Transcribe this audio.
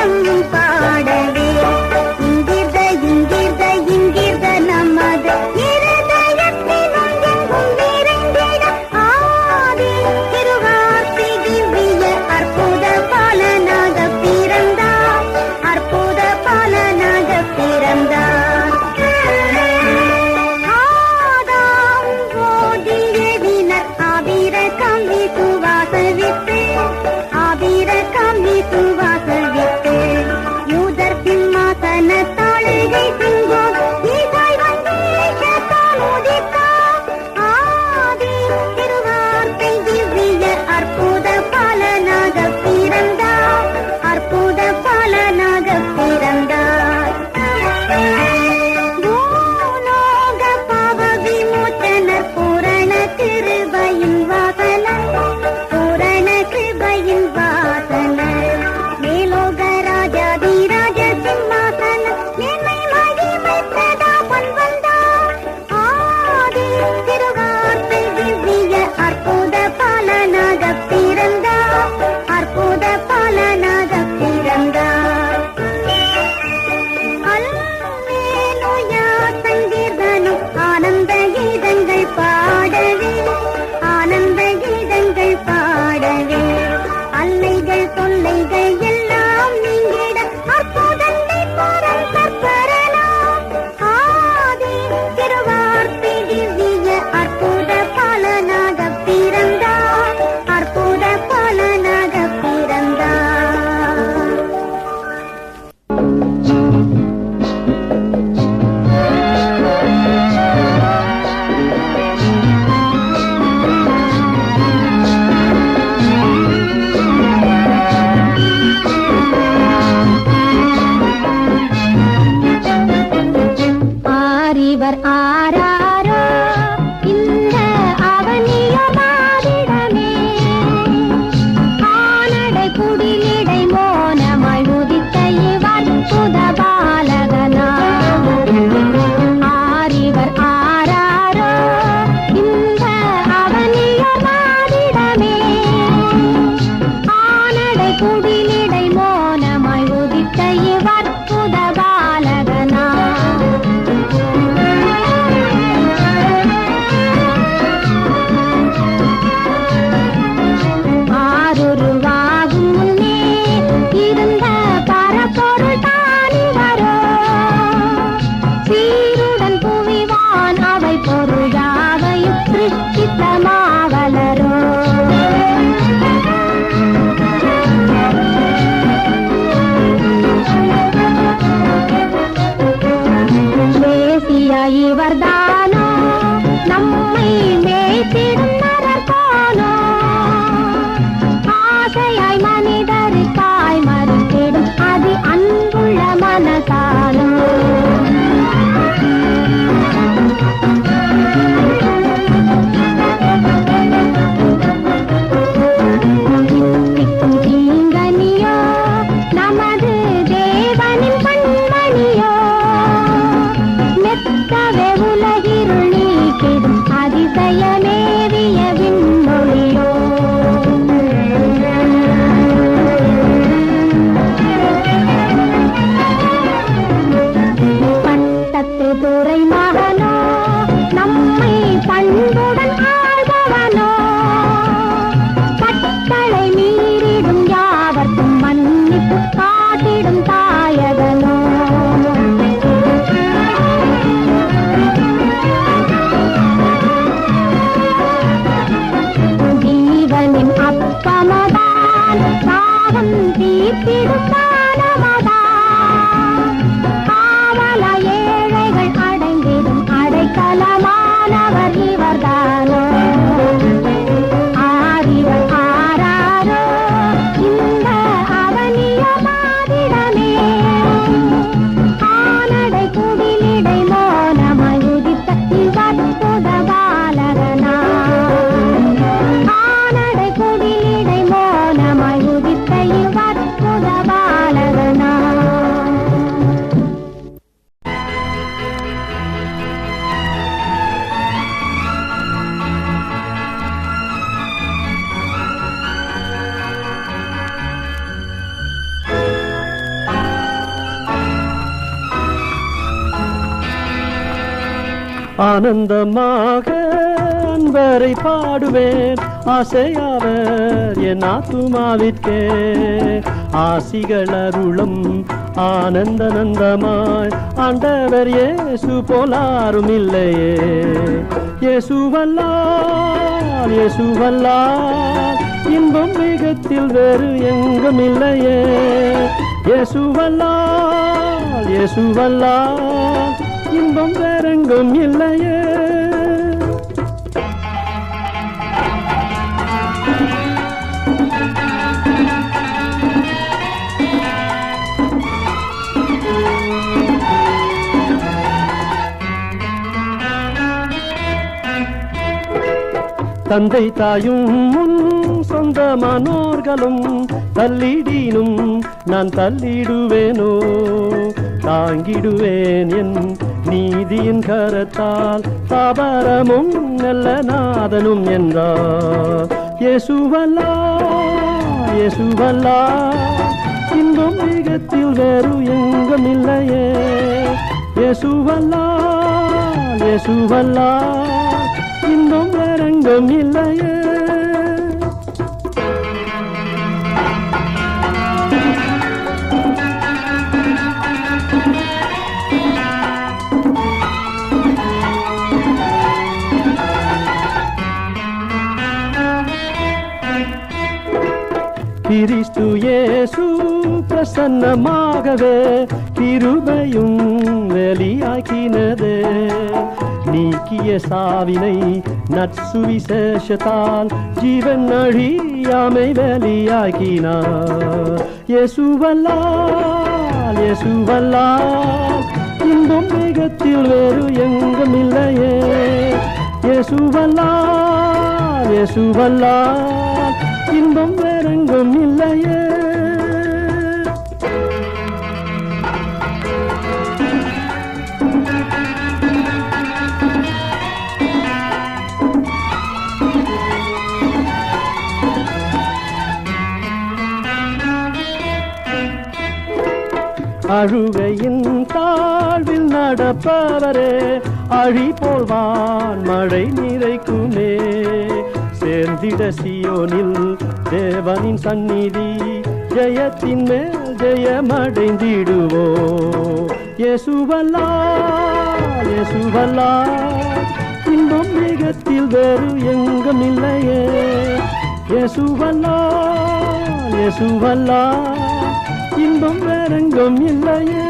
வண்ணம் பாடவே ஆனந்தமாக அன்பரை பாடுவேன். ஆசையாவர் என் ஆத்துமாவிற்கே. ஆசிகள் அருளும் ஆனந்த நந்தமாய் ஆண்டவர் ஏசு போலாரும் இல்லையே. இயேசுவல்லால் இயேசுவல்லால் இன்பம் மிகத்தில் வேறு எங்கும் இல்லையே. இயேசுவல்லால் இயேசுவல்லால் இன்பம் வேறெங்கும் இல்லையே. தந்தை தாயும் முன் சொந்தமானோர்களும் தள்ளிடீனும் நான் தள்ளிடுவேனோ தாங்கிடுவேன் என் நீதியின் கரத்தால் தாபரமும் நல்ல நாதனும் என்றார். இயேசுவல்லா இயேசுவல்லா இன்பம் மிகத்தில் வேறு எங்கும் இல்லையே. இயேசுவல்லா இயேசுவல்லா இன்பம் வேறெங்கும் இல்லையே. கிறிஸ்து இயேசு பிரசன்னமாகவே கிருபையும் வெளியாக்கினதே. நீக்கிய சாவினை நற்சுவிசேஷத்தால் ஜீவன் அழியாமை வெளியாக்கினார். இயேசுவல்லால் இயேசுவல்லால் இன்பம் இன்பம் வேறு எங்கும் இல்லையே. இயேசுவல்லா இயேசுவல்லா இன்பம் வேறெங்கும் இல்லையே. அழுகையின் தாழ்வில் நடப்பவரே அழி போல்வான் மழை நிறைக்குமே. சேர்ந்திட சியோனில் தேவனின் சந்நிதி ஜெயத்தின் மேல் ஜெயமடைந்திடுவோ. இயேசுவல்லா இயேசுவல்லா இன்பம் வேகத்தில் வேறு எங்கும் இல்லையே. இயேசுவல்லா இயேசுவல்லா இன்பம் வேறெங்கும் இல்லையே.